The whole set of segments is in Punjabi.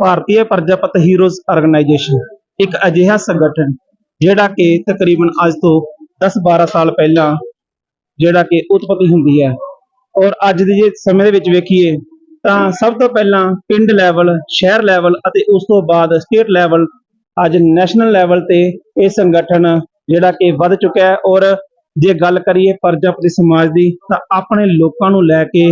ਭਾਰਤੀ ਪ੍ਰਜਾਪਤ ਹੀਰੋਜ਼ ਆਰਗੇਨਾਈਜੇਸ਼ਨ ਇੱਕ ਅਜਿਹਾ ਸੰਗਠਨ ਜਿਹੜਾ ਕਿ ਤਕਰੀਬਨ ਅੱਜ ਤੋਂ 10-12 ਸਾਲ ਪਹਿਲਾਂ ਜਿਹੜਾ ਕਿ ਉਤਪਤੀ ਹੁੰਦੀ ਹੈ। ਔਰ ਅੱਜ ਦੇ ਜੇ ਸਮੇਂ ਦੇ ਵਿੱਚ ਵੇਖੀਏ ਤਾਂ ਸਭ ਤੋਂ ਪਹਿਲਾਂ ਪਿੰਡ ਲੈਵਲ ਸ਼ਹਿਰ ਲੈਵਲ ਅਤੇ ਉਸ ਤੋਂ ਬਾਅਦ ਸਟੇਟ ਲੈਵਲ ਅੱਜ ਨੈਸ਼ਨਲ ਲੈਵਲ ਤੇ ਇਹ ਸੰਗਠਨ ਜਿਹੜਾ ਕਿ ਵੱਧ ਚੁੱਕਿਆ ਹੈ। ਔਰ ਜੇ ਗੱਲ ਕਰੀਏ ਪ੍ਰਜਾਪਤੀ ਸਮਾਜ ਦੀ ਤਾਂ ਆਪਣੇ ਲੋਕਾਂ ਨੂੰ ਲੈ ਕੇ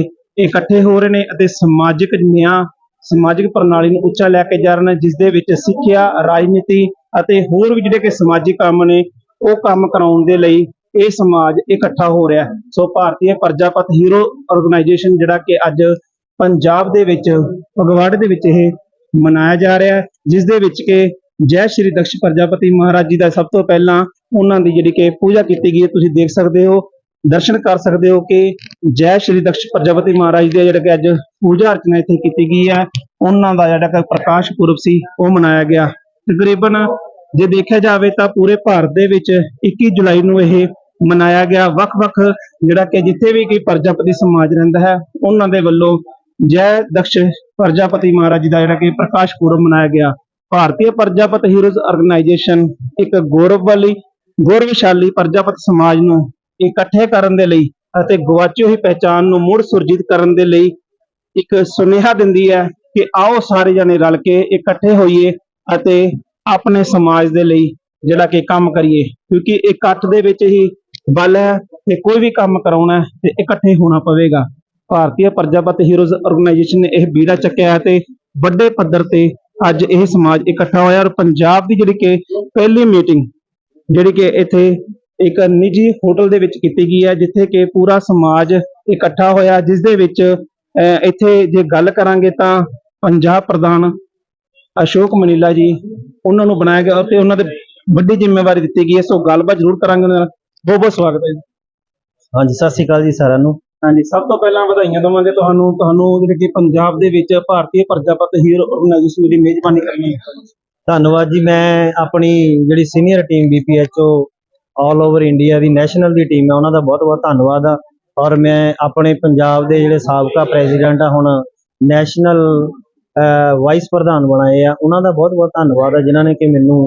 ਇਕੱਠੇ ਹੋ ਰਹੇ ਨੇ ਅਤੇ ਸਮਾਜਿਕ ਨਿਆਂ ਸਮਾਜਿਕ ਪ੍ਰਣਾਲੀ ਨੂੰ ਉੱਚਾ ਲੈ ਕੇ ਜਾ ਰਹੇ ਨੇ ਜਿਸ ਦੇ ਵਿੱਚ ਸਿੱਖਿਆ, ਰਾਜਨੀਤੀ ਅਤੇ ਹੋਰ ਵੀ ਜਿਹੜੇ ਕਿ ਸਮਾਜਿਕ ਕੰਮ ਨੇ, ਉਹ ਕੰਮ ਕਰਾਉਣ ਦੇ ਲਈ ਇਹ ਸਮਾਜ ਇਕੱਠਾ ਹੋ ਰਿਹਾ ਸੋ ਭਾਰਤੀ ਪ੍ਰਜਾਪਤ ਹੀਰੋ ਆਰਗੇਨਾਈਜੇਸ਼ਨ ਜਿਹੜਾ ਕਿ ਅੱਜ ਪੰਜਾਬ ਦੇ ਵਿੱਚ, ਫਗਵਾੜੇ ਦੇ ਵਿੱਚ ਇਹ ਮਨਾਇਆ ਜਾ ਰਿਹਾ ਹੈ ਜਿਸ ਦੇ ਵਿੱਚ ਕਿ ਜੈ ਸ਼੍ਰੀ ਦਕਸ਼ ਪ੍ਰਜਾਪਤੀ ਮਹਾਰਾਜ ਜੀ ਦਾ ਸਭ ਤੋਂ ਪਹਿਲਾਂ ਉਹਨਾਂ ਦੀ ਜਿਹੜੀ ਕਿ ਪੂਜਾ ਕੀਤੀ ਗਈ ਹੈ, ਤੁਸੀਂ ਦੇਖ ਸਕਦੇ ਹੋ। ਦਰਸ਼ਨ ਕਰ ਸਕਦੇ ਹੋ ਕਿ ਜੈ ਸ਼੍ਰੀ ਦਕਸ਼ ਪ੍ਰਜਾਪਤੀ ਮਹਾਰਾਜ ਦੀ ਜਿਹੜਾ ਕਿ ਅੱਜ ਪੂਜਾ ਅਰਚਨਾ ਇੱਥੇ ਕੀਤੀ ਗਈ ਹੈ, ਉਹਨਾਂ ਦਾ ਜਿਹੜਾ ਕਿ ਪ੍ਰਕਾਸ਼ ਪੁਰਬ ਸੀ, ਉਹ ਮਨਾਇਆ ਗਿਆ। ਤਕਰੀਬਨ ਜੇ ਦੇਖਿਆ ਜਾਵੇ ਤਾਂ ਪੂਰੇ ਭਾਰਤ ਦੇ ਵਿੱਚ 21 ਜੁਲਾਈ ਨੂੰ ਇਹ ਮਨਾਇਆ ਗਿਆ। ਵੱਖ-ਵੱਖ ਜਿਹੜਾ ਕਿ ਜਿੱਥੇ ਵੀ ਕੋਈ ਪ੍ਰਜਾਪਤੀ ਸਮਾਜ ਰਹਿੰਦਾ ਹੈ, ਉਹਨਾਂ ਦੇ ਵੱਲੋਂ ਜੈ ਦਕਸ਼ ਪ੍ਰਜਾਪਤੀ ਮਹਾਰਾਜ ਜੀ ਦਾ ਜਿਹੜਾ ਕਿ ਪ੍ਰਕਾਸ਼ ਪੁਰਬ ਮਨਾਇਆ ਗਿਆ। ਭਾਰਤੀ ਪ੍ਰਜਾਪਤ ਹੀਰੋਜ਼ ਆਰਗੇਨਾਈਜੇਸ਼ਨ ਇੱਕ ਗੌਰਵ ਵਾਲੀ, ਗੌਰਵਸ਼ਾਲੀ ਪ੍ਰਜਾਪਤ ਸਮਾਜ ਨੂੰ ਇਕੱਠੇ ਕਰਨ ਦੇ ਲਈ ਅਤੇ ਗਵਾਚੀ ਹੋਈ ਪਹਿਚਾਨ ਨੂੰ ਮੁੜ ਸੁਰਜੀਤ ਕਰਨ ਦੇ ਲਈ ਇੱਕ ਸੁਨੇਹਾ ਦਿੰਦੀ ਹੈ ਕਿ ਆਓ ਸਾਰੇ ਜਣੇ ਰਲ ਕੇ ਇਕੱਠੇ ਹੋਈਏ ਅਤੇ ਆਪਣੇ ਸਮਾਜ ਦੇ ਲਈ ਜਿਹੜਾ ਕਿ ਕੰਮ ਕਰੀਏ, ਕਿਉਂਕਿ ਇਕੱਠ ਦੇ ਵਿੱਚ ਹੀ ਬਲ ਹੈ ਤੇ ਕੋਈ ਵੀ ਕੰਮ ਕਰਾਉਣਾ ਤੇ ਇਕੱਠੇ ਹੋਣਾ ਪਵੇਗਾ। ਭਾਰਤੀ ਪ੍ਰਜਾਪਤ ਹੀਰੋਜ਼ ਆਰਗੇਨਾਈਜੇਸ਼ਨ ਨੇ ਇਹ ਬੀੜਾ ਚੱਕਿਆ ਹੈ ਤੇ ਵੱਡੇ ਪੱਧਰ ਤੇ ਅੱਜ ਇਹ ਸਮਾਜ ਇਕੱਠਾ ਹੋਇਆ ਔਰ ਪੰਜਾਬ ਦੀ ਜਿਹੜੀ ਕਿ ਪਹਿਲੀ ਮੀਟਿੰਗ ਜਿਹੜੀ ਕਿ ਇੱਥੇ ਇੱਕ ਨਿੱਜੀ ਹੋਟਲ ਦੇ ਵਿੱਚ ਕੀਤੀ ਗਈ ਹੈ ਜਿੱਥੇ ਕਿ ਪੂਰਾ ਸਮਾਜ ਇਕੱਠਾ ਹੋਇਆ ਜਿਸ ਦੇ ਵਿੱਚ ਇੱਥੇ ਜੇ ਗੱਲ ਕਰਾਂਗੇ ਤਾਂ ਪੰਜਾਬ ਪ੍ਰਧਾਨ ਅਸ਼ੋਕ ਮਨੀਲਾ ਜੀ ਉਹਨਾਂ ਨੂੰ ਬਣਾਇਆ ਗਿਆ ਤੇ ਉਹਨਾਂ ਦੇ ਵੱਡੀ ਜ਼ਿੰਮੇਵਾਰੀ ਦਿੱਤੀ ਗਈ ਹੈ। ਸੋ ਗੱਲਬਾਤ ਜ਼ਰੂਰ ਕਰਾਂਗੇ ਉਹਨਾਂ ਨਾਲ। ਬਹੁਤ ਬਹੁਤ ਸਵਾਗਤ ਹੈ ਜੀ। ਹਾਂਜੀ ਸਤਿ ਸ਼੍ਰੀ ਅਕਾਲ ਜੀ ਸਾਰਿਆਂ ਨੂੰ। ਹਾਂਜੀ ਸਭ ਤੋਂ ਪਹਿਲਾਂ ਵਧਾਈਆਂ ਦਵਾਂਗੇ ਤੁਹਾਨੂੰ ਤੁਹਾਨੂੰ ਜਿਹੜੇ ਕਿ ਪੰਜਾਬ ਦੇ ਵਿੱਚ ਭਾਰਤੀ ਪ੍ਰਜਾਪਤ ਹੀਰੋ ਆਰਗੇਨਾਈਜੇਸ਼ਨ ਦੀ ਮੇਜ਼ਬਾਨੀ ਕਰਨੀ ਹੈ। ਧੰਨਵਾਦ ਜੀ ਮੈਂ ਆਪਣੀ ਜਿਹੜੀ senior team BPHO all over India ਦੀ ਨੈਸ਼ਨਲ ਦੀ ਟੀਮ ਹੈ ਉਹਨਾਂ ਦਾ ਬਹੁਤ ਬਹੁਤ ਧੰਨਵਾਦ ਆ। ਔਰ ਮੈਂ ਆਪਣੇ ਪੰਜਾਬ ਦੇ ਜਿਹੜੇ ਸਾਬਕਾ ਪ੍ਰੈਜ਼ੀਡੈਂਟ ਆ ਹੁਣ ਨੈਸ਼ਨਲ ਵਾਈਸ ਪ੍ਰਧਾਨ ਬਣਾਏ ਆ ਉਹਨਾਂ ਦਾ ਬਹੁਤ ਬਹੁਤ ਧੰਨਵਾਦ ਆ ਜਿਨ੍ਹਾਂ ਨੇ ਕਿ ਮੈਨੂੰ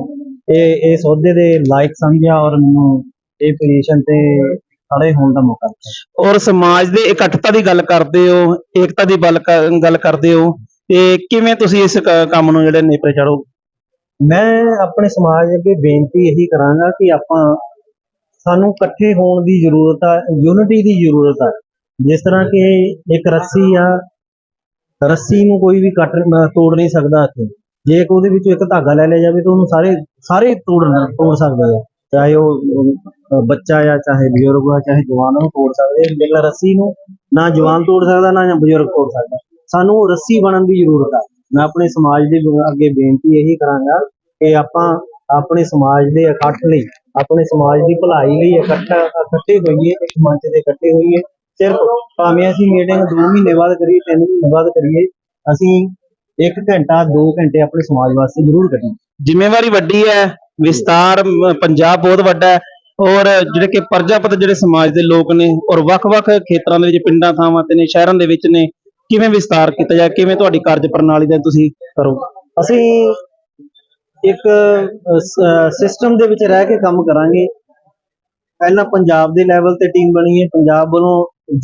ਇਹ ਇਸ ਅਹੁਦੇ ਦੇ ਲਾਇਕ ਸਮਝਿਆ ਔਰ ਮੈਨੂੰ ਇਹ ਪੋਜੀਸ਼ਨ ਤੇ ਖੜੇ ਹੋਣ ਦਾ ਮੌਕਾ ਦਿੱਤਾ। ਔਰ ਸਮਾਜ ਦੇ ਇਕੱਠਤਾ ਦੀ ਗੱਲ ਕਰਦੇ ਹੋ ਏਕਤਾ ਦੀ ਗੱਲ ਕਰਦੇ ਹੋ ਤੇ ਕਿਵੇਂ ਤੁਸੀਂ ਇਸ ਕੰਮ ਨੂੰ ਜਿਹੜੇ ਨੇਪਰੇ ਚਾੜੋ ਮੈਂ ਆਪਣੇ ਸਮਾਜ ਅੱਗੇ ਬੇਨਤੀ ਇਹੀ ਕਰਾਂਗਾ ਕਿ ਆਪਾਂ ਸਾਨੂੰ ਇਕੱਠੇ ਹੋਣ ਦੀ ਜ਼ਰੂਰਤ ਆ ਯੂਨਿਟੀ ਦੀ ਜ਼ਰੂਰਤ ਆ। ਜਿਸ ਤਰ੍ਹਾਂ ਕਿ ਇੱਕ ਰੱਸੀ ਆ ਰੱਸੀ ਨੂੰ ਕੋਈ ਵੀ ਕੱਟ ਤੋੜ ਨਹੀਂ ਸਕਦਾ ਇੱਥੇ। ਜੇ ਉਹਦੇ ਵਿੱਚੋਂ ਇੱਕ ਧਾਗਾ ਲੈ ਲਿਆ ਜਾਵੇ ਤਾਂ ਉਹਨੂੰ ਸਾਰੇ ਸਾਰੇ ਤੋੜ ਤੋੜ ਸਕਦੇ ਆ। ਚਾਹੇ ਉਹ ਬੱਚਾ ਆ ਚਾਹੇ ਬਜ਼ੁਰਗ ਆ ਚਾਹੇ ਜਵਾਨ ਆ, ਤੋੜ ਸਕਦੇ ਆ। ਲੇਕਿਨ ਰੱਸੀ ਨੂੰ ਨਾ ਜਵਾਨ ਤੋੜ ਸਕਦਾ ਨਾ ਬਜ਼ੁਰਗ ਤੋੜ ਸਕਦਾ। ਸਾਨੂੰ ਰੱਸੀ ਬਣਨ ਦੀ ਜ਼ਰੂਰਤ ਆ। ਮੈਂ ਆਪਣੇ ਸਮਾਜ ਦੇ ਅੱਗੇ ਬੇਨਤੀ ਇਹੀ ਕਰਾਂਗਾ ਕਿ ਆਪਾਂ ਆਪਣੇ ਸਮਾਜ ਦੇ ਇਕੱਠ ਲਈ ਆਪਣੇ ਸਮਾਜ ਦੀ ਭਲਾਈ ਲਈ ਇਕੱਠਾ ਇਕੱਠੇ ਹੋਈਏ ਇੱਕ ਮੰਚ ਤੇ ਇਕੱਠੇ ਹੋਈਏ। ਸਿਰਫ ਭਾਵੇਂ ਅਸੀਂ ਮੀਟਿੰਗ 2 ਮਹੀਨੇ ਬਾਅਦ ਕਰੀਏ 3 ਮਹੀਨੇ ਬਾਅਦ ਕਰੀਏ ਅਸੀਂ 1 ਘੰਟਾ 2 ਘੰਟੇ ਆਪਣੇ ਸਮਾਜ ਵਾਸਤੇ ਜ਼ਰੂਰ ਕੱਢੀਏ। ਜ਼ਿੰਮੇਵਾਰੀ ਵੱਡੀ ਹੈ ਵਿਸਤਾਰ ਪੰਜਾਬ ਬਹੁਤ ਵੱਡਾ ਹੈ। ਔਰ ਜਿਹੜੇ ਕਿ ਪ੍ਰਜਾਪਤ ਜਿਹੜੇ ਸਮਾਜ ਦੇ ਲੋਕ ਨੇ ਔਰ ਵੱਖ-ਵੱਖ ਖੇਤਰਾਂ ਦੇ ਵਿੱਚ ਪਿੰਡਾਂ ਥਾਵਾਂ ਤੇ ਨੇ ਸ਼ਹਿਰਾਂ ਦੇ ਵਿੱਚ ਨੇ ਕਿਵੇਂ ਵਿਸਤਾਰ ਕੀਤਾ ਜਾਏ ਕਿਵੇਂ ਤੁਹਾਡੀ ਕਾਰਜ ਪ੍ਰਣਾਲੀ ਦਾ ਤੁਸੀਂ ਕਰੋ? ਅਸੀਂ ਇੱਕ ਸਿਸਟਮ ਦੇ ਵਿੱਚ ਰਹਿ ਕੇ ਕੰਮ ਕਰਾਂਗੇ। ਪਹਿਲਾਂ ਪੰਜਾਬ ਦੇ ਲੈਵਲ ਤੇ ਟੀਮ ਬਣੀ ਹੈ। ਪੰਜਾਬ ਵੱਲੋਂ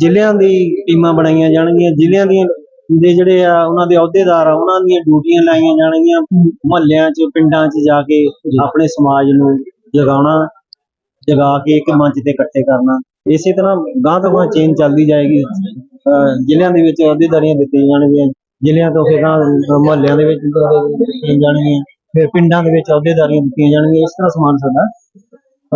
ਜ਼ਿਲ੍ਹਿਆਂ ਦੀ ਟੀਮਾਂ ਬਣਾਈਆਂ ਜਾਣਗੀਆਂ। ਜ਼ਿਲ੍ਹਿਆਂ ਦੀਆਂ ਦੇ ਜਿਹੜੇ ਆ ਉਹਨਾਂ ਦੇ ਅਹੁਦੇਦਾਰ ਆ ਉਹਨਾਂ ਦੀਆਂ ਡਿਊਟੀਆਂ ਲਾਈਆਂ ਜਾਣਗੀਆਂ। ਮੁਹੱਲਿਆਂ 'ਚ ਪਿੰਡਾਂ 'ਚ ਜਾ ਕੇ ਆਪਣੇ ਸਮਾਜ ਨੂੰ ਜਗਾਉਣਾ ਜਗਾ ਕੇ ਇੱਕ ਮੰਚ ਤੇ ਇਕੱਠੇ ਕਰਨਾ। ਇਸੇ ਤਰ੍ਹਾਂ ਗਾਂਹ ਤੋਂ ਗਾਂਹ ਚੇਨ ਚੱਲਦੀ ਜਾਏਗੀ। ਜ਼ਿਲ੍ਹਿਆਂ ਦੇ ਵਿੱਚ ਅਹੁਦੇਦਾਰੀਆਂ ਦਿੱਤੀਆਂ ਜਾਣਗੀਆਂ। ਜ਼ਿਲ੍ਹਿਆਂ ਤੋਂ ਫਿਰ ਮੁਹੱਲਿਆਂ ਦੇ ਵਿੱਚ ਦਿੱਤੀਆਂ ਜਾਣਗੀਆਂ। ਫਿਰ ਪਿੰਡਾਂ ਦੇ ਵਿੱਚ ਅਹੁਦੇਦਾਰੀਆਂ ਦਿੱਤੀਆਂ ਜਾਣਗੀਆਂ ਇਸ ਤਰ੍ਹਾਂ ਸਮਾਨ ਸਾਡਾ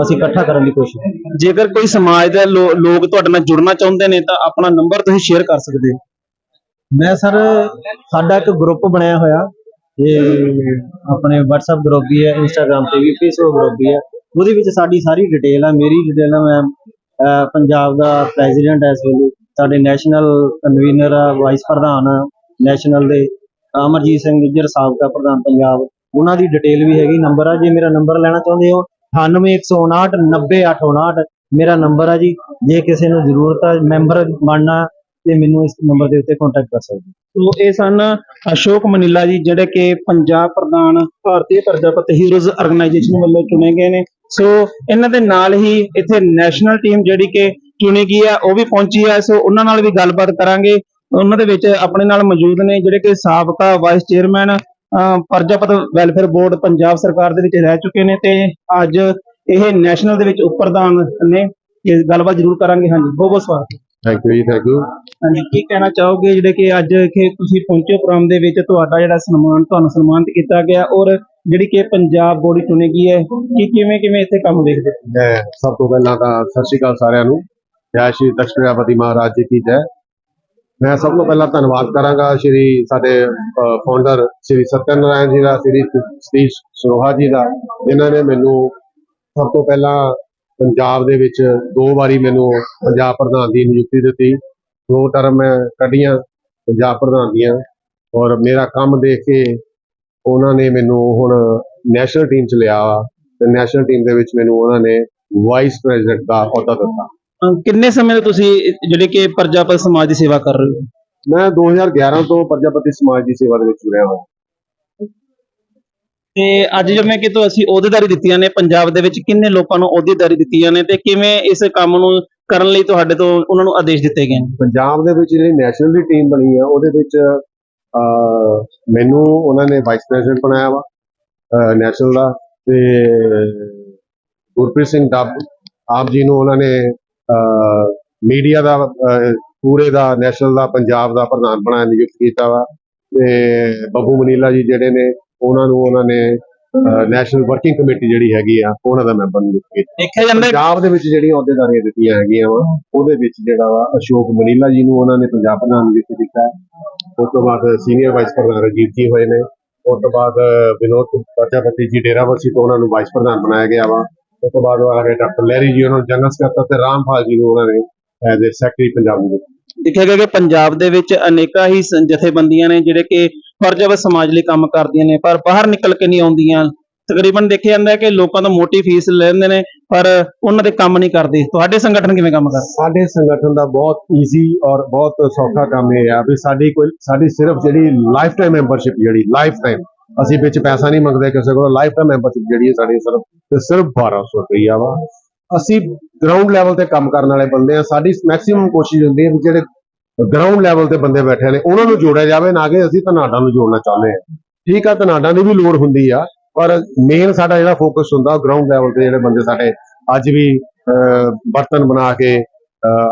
ਅਸੀਂ ਇਕੱਠਾ ਕਰਨ ਦੀ ਕੋਸ਼ਿਸ਼ ਕਰਾਂਗੇ। ਜੇਕਰ ਕੋਈ ਸਮਾਜ ਦੇ ਲੋ- ਲੋਕ ਤੁਹਾਡੇ ਨਾਲ ਜੁੜਨਾ ਚਾਹੁੰਦੇ ਨੇ ਤਾਂ ਆਪਣਾ ਨੰਬਰ ਤੁਸੀਂ ਸ਼ੇਅਰ ਕਰ ਸਕਦੇ ਹੋ। ਮੈਂ ਸਰ ਸਾਡਾ ਇੱਕ ਗਰੁੱਪ ਬਣਾਇਆ ਹੋਇਆ ਇਹ ਆਪਣੇ WhatsApp ਗਰੁੱਪ ਵੀ ਹੈ Instagram ਤੇ ਵੀ Facebook ਗਰੁੱਪ ਵੀ ਹੈ। ਉਹਦੇ ਵਿੱਚ ਸਾਡੀ ਸਾਰੀ ਡਿਟੇਲ ਆ ਮੇਰੀ ਡਿਟੇਲ ਆ ਮੈਂ ਅਹ, ਪੰਜਾਬ ਦਾ ਪ੍ਰੈਜ਼ੀਡੈਂਟ ਐ ਇਸ ਵੇਲੇ ਸਾਡੇ ਨੈਸ਼ਨਲ ਕਨਵੀਨਰ ਆ ਵਾਈਸ ਪ੍ਰਧਾਨ ਆ ਨੈਸ਼ਨਲ ਦੇ ਅਮਰਜੀਤ ਸਿੰਘ ਗੁੱਜਰ ਸਾਬਕਾ ਪ੍ਰਧਾਨ ਪੰਜਾਬ। ਉਹਨਾਂ ਦੀ ਡਿਟੇਲ ਵੀ ਹੈਗੀ ਨੰਬਰ ਆ ਜੇ, ਮੇਰਾ ਨੰਬਰ ਲੈਣਾ ਚਾਹੁੰਦੇ ਹੋ 98159 90859 ਮੇਰਾ ਨੰਬਰ ਆ ਜੀ, ਜੇ ਕਿਸੇ ਨੂੰ ਜ਼ਰੂਰਤ ਆ ਮੈਂਬਰ ਬਣਨਾ, ਤੇ ਮੈਨੂੰ ਇਸ ਨੰਬਰ ਦੇ ਉੱਤੇ ਕੰਟੈਕਟ ਕਰ ਸਕਦੇ ਸੋ ਇਹ ਸਨ ਅਸ਼ੋਕ ਮਨੀਲਾ ਜੀ, ਜਿਹੜੇ ਕਿ ਪੰਜਾਬ ਪ੍ਰਧਾਨ ਭਾਰਤੀ ਪ੍ਰਜਾਪਤ ਹੀਰੋਜ਼ ਆਰਗੇਨਾਈਜੇਸ਼ਨ ਵੱਲੋਂ ਚੁਣੇ ਗਏ ਨੇ। ਸੋ ਇਹਨਾਂ ਦੇ ਨਾਲ ਹੀ ਇੱਥੇ ਨੈਸ਼ਨਲ ਟੀਮ ਜਿਹੜੀ ਕਿ ਚੁਣੀ ਗਈ ਹੈ ਉਹ ਵੀ ਪਹੁੰਚੀ ਹੈ ਸੋ ਉਹਨਾਂ ਨਾਲ ਵੀ ਗੱਲਬਾਤ ਕਰਾਂਗੇ। ਉਹਨਾਂ ਦੇ ਵਿੱਚ ਆਪਣੇ ਨਾਲ ਮੌਜੂਦ ਨੇ ਜਿਹੜੇ ਕਿ ਸਾਬਕਾ vice chairman Prajapat welfare board Punjab ਸਰਕਾਰ ਦੇ ਵਿੱਚ ਰਹਿ ਚੁੱਕੇ ਨੇ ਤੇ ਅੱਜ ਇਹ ਨੈਸ਼ਨਲ ਦੇ ਵਿੱਚ ਉਪ ਪ੍ਰਧਾਨ ਨੇ। ਇਹ ਗੱਲਬਾਤ ਜ਼ਰੂਰ ਕਰਾਂਗੇ। ਹਾਂਜੀ ਬਹੁਤ ਬਹੁਤ ਸਵਾਗਤ। ਥੈਂਕ ਯੂ ਜੀ ਥੈਂਕ ਯੂ ਹਾਂਜੀ ਕੀ ਕਹਿਣਾ ਚਾਹੋਗੇ ਜਿਹੜੇ ਕਿ ਅੱਜ ਇੱਥੇ ਤੁਸੀਂ ਪਹੁੰਚੇ ਪ੍ਰੋਗਰਾਮ ਦੇ ਵਿੱਚ? ਤੁਹਾਡਾ ਜਿਹੜਾ ਸਨਮਾਨ ਤੁਹਾਨੂੰ ਸਨਮਾਨਿਤ ਕੀਤਾ ਗਿਆ ਔਰ ਜਿਹੜੀ ਕਿ ਪੰਜਾਬ ਬੋਡੀ ਚੁਣੀ ਗਈ ਹੈ ਕਿ ਕਿਵੇਂ ਕਿਵੇਂ ਇੱਥੇ ਕੰਮ ਵੇਖਦੇ? ਮੈਂ ਸਭ ਤੋਂ ਪਹਿਲਾਂ ਤਾਂ ਸਤਿ ਸ਼੍ਰੀ ਅਕਾਲ ਸਾਰਿਆਂ ਨੂੰ। ਜੈ ਸ਼੍ਰੀ ਦਕਸ਼ ਪ੍ਰਜਾਪਤੀ ਮਹਾਰਾਜ ਜੀ ਕੀ ਜੈ। ਮੈਂ ਸਭ ਤੋਂ ਪਹਿਲਾਂ ਧੰਨਵਾਦ ਕਰਾਂਗਾ ਸ਼੍ਰੀ ਸਾਡੇ ਫਾਊਂਡਰ ਸ਼੍ਰੀ ਸਤਿਆਨਾਰਾਇਣ ਜੀ ਦਾ, ਸ਼੍ਰੀ ਸਤੀਸ਼ ਸਰੋਹਾ ਜੀ ਦਾ ਇਹਨਾਂ ਨੇ ਮੈਨੂੰ ਸਭ ਤੋਂ ਪਹਿਲਾਂ ਪੰਜਾਬ ਦੇ ਵਿੱਚ ਦੋ ਵਾਰੀ ਮੈਨੂੰ ਪੰਜਾਬ ਪ੍ਰਧਾਨ ਦੀ ਨਿਯੁਕਤੀ ਦਿੱਤੀ। ਦੋ ਟਰਮ ਮੈਂ ਕੱਢੀਆਂ ਪੰਜਾਬ ਪ੍ਰਧਾਨ ਦੀਆਂ ਔਰ ਮੇਰਾ ਕੰਮ ਦੇਖ ਕੇ ਉਹਨਾਂ ਨੇ ਮੈਨੂੰ ਹੁਣ ਨੈਸ਼ਨਲ ਟੀਮ ਚ ਲਿਆ ਵਾ ਤੇ ਨੈਸ਼ਨਲ ਟੀਮ ਦੇ ਵਿੱਚ ਮੈਨੂੰ ਉਹਨਾਂ ਨੇ ਵਾਈਸ ਪ੍ਰੈਜ਼ੀਡੈਂਟ ਦਾ ਅਹੁਦਾ ਦਿੱਤਾ। ਕਿੰਨੇ ਸਮੇਂ ਤੋਂ ਤੁਸੀਂ ਜਿਹੜੇ ਕਿ ਪ੍ਰਜਾਪਤ ਸਮਾਜ ਦੀ ਸੇਵਾ ਕਰ ਰਹੇ ਹੋ? ਮੈਂ 2011 ਤੋਂ ਪ੍ਰਜਾਪਤੀ ਸਮਾਜ ਦੀ ਸੇਵਾ ਦੇ ਵਿੱਚ ਜੁੜਿਆ ਹੋਇਆ। ਤੇ ਅੱਜ ਜਿਵੇਂ ਕਿ ਤੋਂ ਅਸੀਂ ਅਹੁਦੇਦਾਰੀ ਦਿੱਤੀਆਂ ਨੇ ਪੰਜਾਬ ਦੇ ਵਿੱਚ ਕਿੰਨੇ ਲੋਕਾਂ ਨੂੰ ਅਹੁਦੇਦਾਰੀ ਦਿੱਤੀਆਂ ਨੇ ਤੇ ਕਿਵੇਂ ਇਸ ਕੰਮ ਨੂੰ ਕਰਨ ਲਈ ਤੁਹਾਡੇ ਤੋਂ ਉਹਨਾਂ ਨੂੰ ਆਦੇਸ਼ ਦਿੱਤੇ ਗਏ ਨੇ? ਪੰਜਾਬ ਦੇ ਵਿੱਚ ਜਿਹੜੀ ਨੈਸ਼ਨਲ ਦੀ ਟੀਮ ਬਣੀ ਆ ਉਹਦੇ ਵਿੱਚ ਮੈਨੂੰ ਉਹਨਾਂ ਨੇ ਵਾਈਸ ਪ੍ਰੈਜ਼ੀਡੈਂਟ ਬਣਾਇਆ ਵਾ ਨੈਸ਼ਨਲ ਦਾ ਤੇ ਗੁਰਪ੍ਰੀਤ ਸਿੰਘ ਡੱਬ ਆਪ ਜੀ ਨੂੰ ਉਹਨਾਂ ਨੇ ਮੀਡੀਆ ਦਾ ਪੂਰੇ ਦਾ ਨੈਸ਼ਨਲ ਦਾ ਪੰਜਾਬ ਦਾ ਪ੍ਰਧਾਨ ਬਣਾਇਆ ਨਿਯੁਕਤ ਕੀਤਾ ਵਾ। ਤੇ ਬੱਬੂ ਮਨੀਲਾ ਜੀ ਜਿਹੜੇ ਨੇ ਉਹਨਾਂ ਨੂੰ ਉਹਨਾਂ ਨੇ ਨੈਸ਼ਨਲ ਵਰਕਿੰਗ ਕਮੇਟੀ ਜਿਹੜੀ ਹੈਗੀ ਆ ਉਹਨਾਂ ਦਾ ਮੈਂਬਰ ਨਿਯੁਕਤ ਕੀਤਾ। ਦੇਖਿਆ ਜਾਂਦਾ ਪੰਜਾਬ ਦੇ ਵਿੱਚ ਜਿਹੜੀਆਂ ਅਹੁਦੇਦਾਰੀਆਂ ਦਿੱਤੀਆਂ ਹੈਗੀਆਂ ਵਾ ਉਹਦੇ ਵਿੱਚ ਜਿਹੜਾ ਵਾ ਅਸ਼ੋਕ ਮਨੀਲਾ ਜੀ ਨੂੰ ਉਹਨਾਂ ਨੇ ਪੰਜਾਬ ਪ੍ਰਧਾਨ ਨਿਯੁਕਤ ਕੀਤਾ। ਉਸ ਤੋਂ ਬਾਅਦ ਸੀਨੀਅਰ ਵਾਈਸ ਪ੍ਰਧਾਨ ਰਜੀਤ ਜੀ ਹੋਏ ਨੇ। ਉਸ ਤੋਂ ਬਾਅਦ ਵਿਨੋਦ ਪ੍ਰਜਾਪਤੀ ਜੀ ਡੇਰਾਵਰਸੀ ਤੋਂ ਉਹਨਾਂ ਨੂੰ ਵਾਈਸ ਪ੍ਰਧਾਨ ਬਣਾਇਆ ਗਿਆ ਵਾ। ਉਸ ਤੋਂ ਬਾਅਦ ਆ ਗਏ ਡਾਕਟਰ ਲੈਰੀ ਜੀ ਉਹਨਾਂ ਨੂੰ ਜਨਰਲ ਸਕੱਤਰ ਤੇ ਰਾਮਪਾਲ ਜੀ ਨੂੰ ਉਹਨਾਂ ਨੇ ਐਜ਼ ਅ ਸੈਕਟਰੀ ਪੰਜਾਬ ਨੂੰ ਦੇਖਿਆ ਗਿਆ ਕਿ ਪੰਜਾਬ ਦੇ ਵਿੱਚ ਅਨੇਕਾਂ ਹੀ ਜਥੇਬੰਦੀਆਂ ਨੇ ਜਿਹੜੇ ਕਿ ਫਰਜ਼ਵ ਸਮਾਜ ਲਈ ਕੰਮ ਕਰਦੀਆਂ ਨੇ ਪਰ ਬਾਹਰ ਨਿਕਲ ਕੇ ਨਹੀਂ ਆਉਂਦੀਆਂ। ਤਕਰੀਬਨ ਦੇਖਿਆ ਜਾਂਦਾ ਕਿ ਲੋਕਾਂ ਤੋਂ ਮੋਟੀ ਫੀਸ ਲੈਂਦੇ ਨੇ ਪਰ ਉਹਨਾਂ ਦੇ ਕੰਮ ਨਹੀਂ ਕਰਦੇ। ਤੁਹਾਡੇ ਸੰਗਠਨ ਕਿਵੇਂ ਕੰਮ ਕਰਦੇ? ਸਾਡੇ ਸੰਗਠਨ ਦਾ ਬਹੁਤ ਈਜ਼ੀ ਔਰ ਬਹੁਤ ਸੌਖਾ ਕੰਮ ਇਹ ਆ ਵੀ ਸਾਡੀ ਕੋਈ ਸਾਡੀ ਸਿਰਫ ਜਿਹੜੀ ਲਾਈਫ ਟਾਈਮ ਮੈਂਬਰਸ਼ਿਪ ਜਿਹੜੀ ਲਾਈਫ ਟਾਈਮ ਅਸੀਂ ਵਿੱਚ ਪੈਸਾ ਨਹੀਂ ਮੰਗਦੇ ਕਿਸੇ ਕੋਲ। ਲਾਈਫ ਟਾਈਮ ਮੈਂਬਰਸ਼ਿਪ ਜਿਹੜੀ ਹੈ ਸਾਡੀ ਸਿਰਫ ਤੇ ਸਿਰਫ 1200 ਰੁਪਈਆ ਵਾ। ਅਸੀਂ ਗਰਾਊਂਡ ਲੈਵਲ ਤੇ ਕੰਮ ਕਰਨ ਵਾਲੇ ਬੰਦੇ ਆ। ਸਾਡੀ ਮੈਕਸਿਮਮ ਕੋਸ਼ਿਸ਼ ਹੁੰਦੀ ਹੈ ਵੀ ਜਿਹੜੇ ਗਰਾਊਂਡ ਲੈਵਲ ਤੇ ਬੰਦੇ ਬੈਠੇ ਨੇ ਉਹਨਾਂ ਨੂੰ ਜੋੜਿਆ ਜਾਵੇ ਨਾ ਕਿ ਅਸੀਂ ਧਨਾਡਾ ਨੂੰ ਜੋੜਨਾ ਚਾਹੁੰਦੇ ਆ ਠੀਕ ਆ ਧਨਾਡਾ ਦੀ ਵੀ ਲੋੜ ਹੁੰਦੀ ਆ ਪਰ ਮੇਨ ਸਾਡਾ ਜਿਹੜਾ ਫੋਕਸ ਹੁੰਦਾ ਗਰਾਊਂਡ ਲੈਵਲ ਤੇ ਜਿਹੜੇ ਬੰਦੇ ਸਾਡੇ ਅੱਜ ਵੀ ਬਰਤਨ ਬਣਾ ਕੇ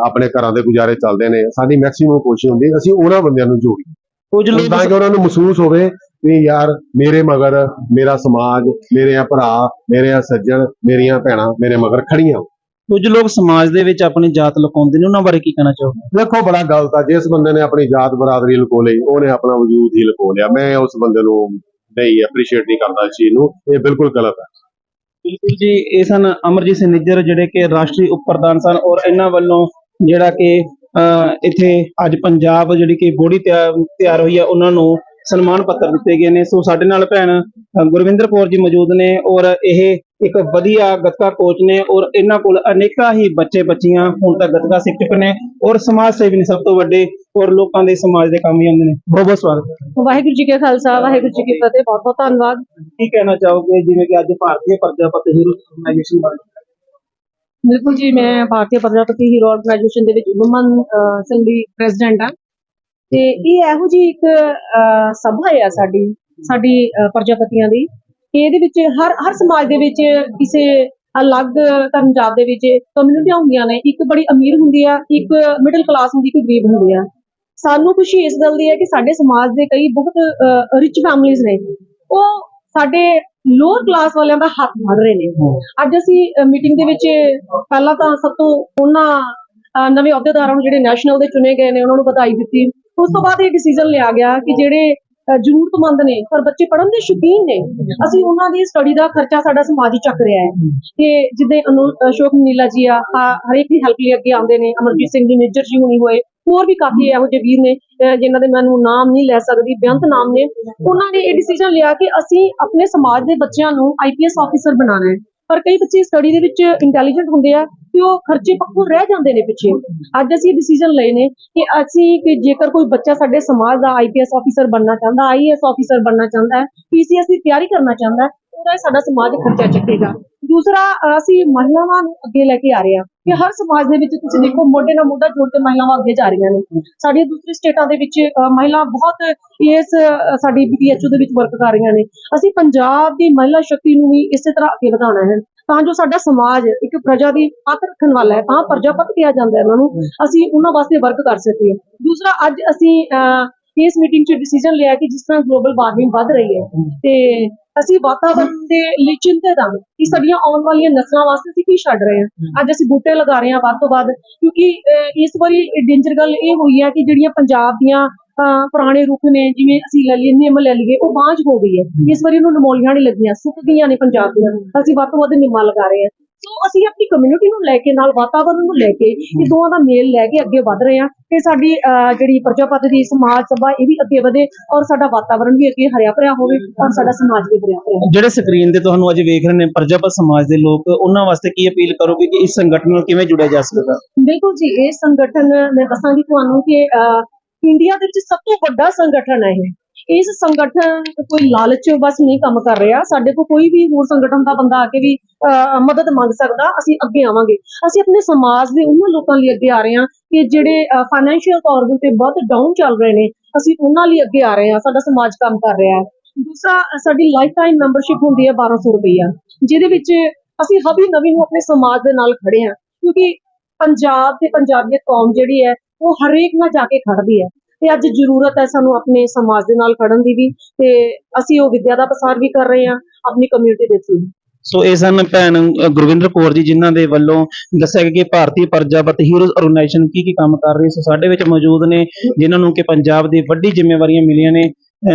ਆਪਣੇ ਘਰਾਂ ਦੇ ਗੁਜ਼ਾਰੇ ਚੱਲਦੇ ਨੇ। ਸਾਡੀ ਮੈਕਸਿਮਮ ਕੋਸ਼ਿਸ਼ ਹੁੰਦੀ ਅਸੀਂ ਉਹਨਾਂ ਬੰਦਿਆਂ ਨੂੰ ਜੋੜੀਏ। ਕੁਝ ਲੋਕ ਤਾਂ ਕਿ ਉਹਨਾਂ ਨੂੰ ਮਹਿਸੂਸ ਹੋਵੇ ਵੀ ਯਾਰ ਮੇਰੇ ਮਗਰ ਮੇਰਾ ਸਮਾਜ ਮੇਰੇ ਆ ਭਰਾ ਮੇਰੇ ਆ ਸੱਜਣ ਮੇਰੀਆਂ ਭੈਣਾਂ ਮੇਰੇ ਮਗਰ ਖੜੀਆਂ। ਕੁਝ ਲੋਕ ਸਮਾਜ ਦੇ ਵਿੱਚ ਆਪਣੀ ਜਾਤ ਲੁਕਾਉਂਦੇ ਨੇ ਉਹਨਾਂ ਬਾਰੇ ਕੀ ਕਹਿਣਾ ਚਾਹੋਗੇ? ਦੇਖੋ ਬੜਾ ਗਲਤ ਆ। ਜਿਸ ਬੰਦੇ ਨੇ ਆਪਣੀ ਜਾਤ ਬਰਾਦਰੀ ਲੁਕੋ ਲਈ ਉਹਨੇ ਆਪਣਾ ਵਜੂਦ ਹੀ ਲੁਕੋ ਲਿਆ। ਮੈਂ ਉਸ ਬੰਦੇ ਨੂੰ ਨਹੀਂ ਐਪਰੀਸ਼ੀਏਟ ਨਹੀਂ ਕਰਦਾ ਇਸ ਚੀਜ਼ ਨੂੰ। ਇਹ ਬਿਲਕੁਲ ਗਲਤ ਹੈ ਬਿਲਕੁਲ ਜੀ ਇਹ ਸਨ ਅਮਰਜੀਤ ਸਿੰਘ ਨਿੱਜਰ ਜਿਹੜੇ ਕਿ ਰਾਸ਼ਟਰੀ ਉਪ ਪ੍ਰਧਾਨ ਸਨ ਔਰ ਇਹਨਾਂ ਵੱਲੋਂ ਜਿਹੜਾ ਕਿ ਇੱਥੇ ਅੱਜ ਪੰਜਾਬ ਜਿਹੜੀ ਕਿ ਬੋਡੀ ਤਿਆਰ ਹੋਈ ਹੈ ਉਹਨਾਂ ਨੂੰ ਸਨਮਾਨ ਪੱਤਰ ਦਿੱਤੇ ਗਏ ਨੇ। ਸੋ ਸਾਡੇ ਨਾਲ ਭੈਣ ਗੁਰਵਿੰਦਰ ਕੌਰ ਜੀ ਮੌਜੂਦ ਨੇ ਔਰ ਇਹ ਇੱਕ ਵਧੀਆ ਗੱਤਕਾ ਕੋਚ ਨੇ ਔਰ ਇਹਨਾਂ ਕੋਲ ਅਨੇਕਾਂ ਹੀ ਬੱਚੇ ਬੱਚੀਆਂ ਹੁਣ ਤੱਕ ਗੱਤਕਾ ਸਿੱਖ ਚੁੱਕੇ ਨੇ ਔਰ ਸਮਾਜ ਸੇਵੀ ਨੇ ਸਭ ਤੋਂ ਵੱਡੇ ਔਰ ਲੋਕਾਂ ਦੇ ਸਮਾਜ ਦੇ ਕੰਮ ਹੀ ਆਉਂਦੇ ਨੇ। ਬਹੁਤ ਬਹੁਤ ਸਵਾਗਤ। ਵਾਹਿਗੁਰੂ ਜੀ ਕਾ ਖਾਲਸਾ ਵਾਹਿਗੁਰੂ ਜੀ ਕੀ ਫਤਿਹ ਬਹੁਤ ਬਹੁਤ ਧੰਨਵਾਦ। ਕੀ ਕਹਿਣਾ ਚਾਹੋਗੇ? ਜਿਵੇਂ ਕਿ ਅੱਜ ਭਾਰਤੀ ਪ੍ਰਜਾਪਤ ਹੀਰੋ ਆਰਗੇਨਾਈਜੇਸ਼ਨ ਬਣ ਬਿਲਕੁਲ ਜੀ ਮੈਂ ਭਾਰਤੀ ਪ੍ਰਜਾਪਤੀ ਹੀਰੋ ਆਰਗੇਨਾਈਜੇਸ਼ਨ ਦੇ ਵਿੱਚ ਵੂਮਨ ਅਸੈਂਬਲੀ ਪ੍ਰੈਜ਼ੀਡੈਂਟ ਹਾਂ। ਤੇ ਇਹ ਇਹੋ ਜੀ ਇੱਕ ਅਹ, ਸਭਾ ਹੈ ਸਾਡੀ ਸਾਡੀ ਪ੍ਰਜਾਪਤੀਆਂ ਦੀ ਕਿ ਇਹਦੇ ਵਿੱਚ ਹਰ ਹਰ ਸਮਾਜ ਦੇ ਵਿੱਚ ਕਿਸੇ ਅਲੱਗ ਧਰਮ ਦੇ ਵਿੱਚ ਕਮਿਊਨਿਟੀਆਂ ਹੁੰਦੀਆਂ ਨੇ। ਇੱਕ ਬੜੀ ਅਮੀਰ ਹੁੰਦੀ ਆ ਇੱਕ ਮਿਡਲ ਕਲਾਸ ਹੁੰਦੀ ਇੱਕ ਗਰੀਬ ਹੁੰਦੀ ਆ। ਸਾਨੂੰ ਖੁਸ਼ੀ ਇਸ ਗੱਲ ਦੀ ਹੈ ਕਿ ਸਾਡੇ ਸਮਾਜ ਦੇ ਕਈ ਬਹੁਤ ਰਿਚ ਫੈਮਿਲੀਜ਼ ਨੇ। ਉਹ ਸਾਡੇ ਲੋਅਰ ਕਲਾਸ ਵਾਲਿਆਂ ਦਾ ਹੱਥ ਫੜ ਰਹੇ ਨੇ। ਅੱਜ ਅਸੀਂ ਮੀਟਿੰਗ ਦੇ ਵਿੱਚ ਪਹਿਲਾਂ ਤਾਂ ਸਭ ਤੋਂ ਉਹਨਾਂ ਨਵੇਂ ਅਹੁਦੇਦਾਰਾਂ ਨੂੰ ਜਿਹੜੇ ਨੈਸ਼ਨਲ ਦੇ ਚੁਣੇ ਗਏ ਨੇ ਉਹਨਾਂ ਨੂੰ ਵਧਾਈ ਦਿੱਤੀ। ਉਸ ਤੋਂ ਬਾਅਦ ਇਹ ਡਿਸੀਜਨ ਲਿਆ ਗਿਆ ਕਿ ਜਿਹੜੇ ਜ਼ਰੂਰਤਮੰਦ ਨੇ ਪਰ ਬੱਚੇ ਪੜ੍ਹਨ ਦੇ ਸ਼ੌਕੀਨ ਨੇ ਅਸੀਂ ਉਹਨਾਂ ਦੀ ਸਟੱਡੀ ਦਾ ਖਰਚਾ ਸਾਡਾ ਸਮਾਜ ਹੀ ਚੱਕ ਰਿਹਾ ਹੈ। ਕਿ ਜਿੱਦੇ ਅਸ਼ੋਕ ਨੀਲਾ ਜੀ ਆ ਹਰੇਕ ਦੀ ਹੈਲਪ ਲਈ ਅੱਗੇ ਆਉਂਦੇ ਨੇ ਅਮਰਜੀਤ ਸਿੰਘ ਜੀ ਮੇਜਰ ਜੀ ਹੁਣੀ ਹੋਏ ਹੋਰ ਵੀ ਕਾਫੀ ਇਹੋ ਜਿਹੇ ਵੀਰ ਨੇ ਅਹ, ਜਿਨ੍ਹਾਂ ਦੇ ਮੈਨੂੰ ਨਾਮ ਨਹੀਂ ਲੈ ਸਕਦੀ ਬੇਅੰਤ ਨਾਮ ਨੇ ਉਹਨਾਂ ਨੇ ਇਹ ਡਿਸੀਜਨ ਲਿਆ ਕਿ ਅਸੀਂ ਆਪਣੇ ਸਮਾਜ ਦੇ ਬੱਚਿਆਂ ਨੂੰ ਆਈਪੀਐਸ ਆਫੀਸਰ ਬਣਾਉਣਾ ਹੈ। ਪਰ ਕਈ ਬੱਚੇ ਸਟੱਡੀ ਦੇ ਵਿੱਚ ਇੰਟੈਲੀਜੈਂਟ ਹੁੰਦੇ ਆ ਤੇ ਉਹ ਖਰਚੇ ਪੱਖੋਂ ਰਹਿ ਜਾਂਦੇ ਨੇ ਪਿੱਛੇ। ਅੱਜ ਅਸੀਂ ਡਿਸੀਜਨ ਲਏ ਨੇ ਕਿ ਅਸੀਂ ਕਿ ਜੇਕਰ ਕੋਈ ਬੱਚਾ ਸਾਡੇ ਸਮਾਜ ਦਾ ਆਈਪੀਐਸ ਆਫੀਸਰ ਬਣਨਾ ਚਾਹੁੰਦਾ ਆਈਏਐਸ ਆਫੀਸਰ ਬਣਨਾ ਚਾਹੁੰਦਾ ਹੈ ਪੀਸੀਐਸ ਦੀ ਤਿਆਰੀ ਕਰਨਾ ਚਾਹੁੰਦਾ ਹੈ ਉਹਦਾ ਸਾਡਾ ਸਮਾਜ ਖਰਚਾ ਚੱਕੇਗਾ। ਦੂਸਰਾ, ਅਸੀਂ ਮਹਿਲਾਵਾਂ ਨੂੰ ਅੱਗੇ ਲੈ ਕੇ ਆ ਰਹੇ ਹਾਂ ਕਿ ਹਰ ਸਮਾਜ ਦੇ ਵਿੱਚ ਤੁਸੀਂ ਦੇਖੋ, ਮੋਢੇ ਨਾਲ ਮੋਢਾ ਜੋੜ ਕੇ ਮਹਿਲਾਵਾਂ ਅੱਗੇ ਜਾ ਰਹੀਆਂ ਨੇ। ਸਾਡੀਆਂ ਦੂਸਰੇ ਸਟੇਟਾਂ ਦੇ ਵਿੱਚ ਮਹਿਲਾ ਬਹੁਤ ਇਸ ਅਹ ਸਾਡੀ ਬੀਪੀਐਚਓ ਦੇ ਵਿੱਚ ਵਰਕ ਕਰ ਰਹੀਆਂ ਨੇ। ਅਸੀਂ ਪੰਜਾਬ ਦੀ ਮਹਿਲਾ ਸ਼ਕਤੀ ਨੂੰ ਵੀ ਇਸੇ ਤਰ੍ਹਾਂ ਅੱਗੇ ਵਧਾਉਣਾ ਹੈ। ਤਾਂ ਜੋ ਸਾਡਾ ਸਮਾਜ ਇੱਕ ਪ੍ਰਜਾ ਦੀ ਪੱਤ ਰੱਖਣ ਵਾਲਾ ਹੈ ਤਾਂ ਪ੍ਰਜਾਪਤ ਕਿਹਾ ਜਾਂਦਾ ਹੈ ਉਹਨਾਂ ਨੂੰ ਅਸੀਂ ਉਹਨਾਂ ਵਾਸਤੇ ਵਰਕ ਕਰ ਸਕੀਏ। ਦੂਸਰਾ ਅੱਜ ਅਸੀਂ ਇਸ ਮੀਟਿੰਗ 'ਚ ਡਿਸੀਜਨ ਲਿਆ ਕਿ ਜਿਸ ਤਰ੍ਹਾਂ ਗਲੋਬਲ ਵਾਰਮਿੰਗ ਵੱਧ ਰਹੀ ਹੈ ਤੇ ਅਸੀਂ ਵਾਤਾਵਰਣ ਦੇ ਲਈ ਚਿੰਤਤ ਹਾਂ ਕਿ ਸਾਡੀਆਂ ਆਉਣ ਵਾਲੀਆਂ ਨਸਲਾਂ ਵਾਸਤੇ ਅਸੀਂ ਕੀ ਛੱਡ ਰਹੇ ਹਾਂ। ਅੱਜ ਅਸੀਂ ਬੂਟੇ ਲਗਾ ਰਹੇ ਹਾਂ ਵੱਧ ਤੋਂ ਵੱਧ ਕਿਉਂਕਿ ਇਸ ਵਾਰੀ ਡੇਂਜਰ ਗੱਲ ਇਹ ਹੋਈ ਹੈ ਕਿ ਜਿਹੜੀਆਂ ਪੰਜਾਬ ਦੀਆਂ ਅਹ, ਪੁਰਾਣੇ ਰੁੱਖ ਨੇ ਜਿਵੇਂ ਅਸੀਂ ਲੈ ਲਈਏ ਨਿੰਮ ਲੈ ਲਈਏ ਉਹ ਬਾਂਝ ਹੋ ਗਈ ਹੈ। ਇਸ ਵਾਰੀ ਉਹਨੂੰ ਨਮੋਲੀਆਂ ਨਹੀਂ ਲੱਗੀਆਂ ਸੁੱਕ ਗਈਆਂ ਨੇ ਪੰਜਾਬ ਦੀਆਂ। ਅਸੀਂ ਵੱਧ ਤੋਂ ਵੱਧ ਨਿੰਮਾਂ ਲਗਾ ਰਹੇ ਹਾਂ। ਸੋ ਅਸੀਂ ਆਪਣੀ ਕਮਿਊਨਿਟੀ ਨੂੰ ਲੈ ਕੇ ਨਾਲ ਵਾਤਾਵਰਣ ਨੂੰ ਲੈ ਕੇ ਇਹ ਦੋਵਾਂ ਦਾ ਮੇਲ ਲੈ ਕੇ ਅੱਗੇ ਵਧ ਰਹੇ ਹਾਂ। ਤੇ ਸਾਡੀ ਜਿਹੜੀ ਪ੍ਰਜਾਪਤ ਦੀ ਸਮਾਜ ਸਭਾ ਇਹ ਵੀ ਅੱਗੇ ਵਧੇ ਔਰ ਸਾਡਾ ਵਾਤਾਵਰਣ ਵੀ ਅੱਗੇ ਹਰਿਆ ਭਰਿਆ ਹੋਵੇ ਔਰ ਸਾਡਾ ਸਮਾਜ ਵੀ ਹਰਿਆ ਭਰਿਆ ਜਿਹੜੇ ਸਕਰੀਨ ਤੇ ਤੁਹਾਨੂੰ ਅੱਜ ਵੇਖ ਰਹੇ ਨੇ ਪ੍ਰਜਾਪਤ ਸਮਾਜ ਦੇ ਲੋਕ ਉਹਨਾਂ ਵਾਸਤੇ ਕੀ ਅਪੀਲ ਕਰੋਗੇ ਕਿ ਇਸ ਸੰਗਠਨ ਨਾਲ ਕਿਵੇਂ ਜੁੜਿਆ ਜਾ ਸਕਦਾ? ਬਿਲਕੁਲ ਜੀ ਇਹ ਸੰਗਠਨ ਮੈਂ ਦੱਸਾਂਗੀ ਤੁਹਾਨੂੰ ਕਿ ਇੰਡੀਆ ਦੇ ਵਿੱਚ ਸਭ ਤੋਂ ਵੱਡਾ ਸੰਗਠਨ ਹੈ ਇਹ। ਇਸ ਸੰਗਠਨ ਕੋਈ ਲਾਲਚ ਬਸ ਨਹੀਂ ਕੰਮ ਕਰ ਰਿਹਾ। ਸਾਡੇ ਕੋਲ ਕੋਈ ਵੀ ਹੋਰ ਸੰਗਠਨ ਦਾ ਬੰਦਾ ਆ ਕੇ ਵੀ ਮਦਦ ਮੰਗ ਸਕਦਾ, ਅਸੀਂ ਅੱਗੇ ਆਵਾਂਗੇ। ਅਸੀਂ ਆਪਣੇ ਸਮਾਜ ਦੇ ਉਹਨਾਂ ਲੋਕਾਂ ਲਈ ਅੱਗੇ ਆ ਰਹੇ ਹਾਂ ਕਿ ਜਿਹੜੇ ਫਾਈਨੈਂਸ਼ੀਅਲ ਤੌਰ ਦੇ ਉੱਤੇ ਬਹੁਤ ਡਾਊਨ ਚੱਲ ਰਹੇ ਨੇ, ਅਸੀਂ ਉਹਨਾਂ ਲਈ ਅੱਗੇ ਆ ਰਹੇ ਹਾਂ। ਸਾਡਾ ਸਮਾਜ ਕੰਮ ਕਰ ਰਿਹਾ ਹੈ। ਦੂਸਰਾ, ਸਾਡੀ ਲਾਈਫ ਟਾਈਮ ਮੈਂਬਰਸ਼ਿਪ ਹੁੰਦੀ ਹੈ 1200 ਰੁਪਈਆ, ਜਿਹਦੇ ਵਿੱਚ ਅਸੀਂ ਹਵੀ ਨਵੀਂ ਨੂੰ ਆਪਣੇ ਸਮਾਜ ਦੇ ਨਾਲ ਖੜੇ ਹਾਂ। ਕਿਉਂਕਿ ਪੰਜਾਬ ਤੇ ਪੰਜਾਬੀਅਤ ਕੌਮ ਜਿਹੜੀ ਹੈ ਉਹ ਹਰੇਕ ਨਾਲ ਜਾ ਕੇ ਖੜਦੀ ਹੈ। ਤੇ ਅੱਜ ਜ਼ਰੂਰਤ ਹੈ ਸਾਨੂੰ ਆਪਣੇ ਸਮਾਜ ਦੇ ਨਾਲ ਖੜਨ ਦੀ ਵੀ ਤੇ ਅਸੀਂ ਉਹ ਵਿਦਿਆ ਦਾ ਪ੍ਰਸਾਰ ਵੀ ਕਰ ਰਹੇ ਹਾਂ, ਆਪਣੀ ਕਮਿਊਨਿਟੀ ਦੇ ਥਰੂ ਸੋ ਇਹ ਸਨ ਭੈਣ ਗੁਰਵਿੰਦਰ ਕੌਰ ਜੀ ਜਿਨ੍ਹਾਂ ਦੇ ਵੱਲੋਂ ਦੱਸਿਆ ਗਿਆ ਕਿ ਭਾਰਤੀ ਪ੍ਰਜਾਪਤ ਹੀਰੋਜ਼ ਆਰਗੇਨਾਈਜੇਸ਼ਨ ਕੀ ਕੀ ਕੰਮ ਕਰ ਰਹੀ ਹੈ। ਸੋ ਸਾਡੇ ਵਿੱਚ ਮੌਜੂਦ ਨੇ ਜਿਨ੍ਹਾਂ ਨੂੰ ਕਿ ਪੰਜਾਬ ਦੀ ਵੱਡੀ ਜ਼ਿੰਮੇਵਾਰੀਆਂ ਮਿਲੀਆਂ ਨੇ।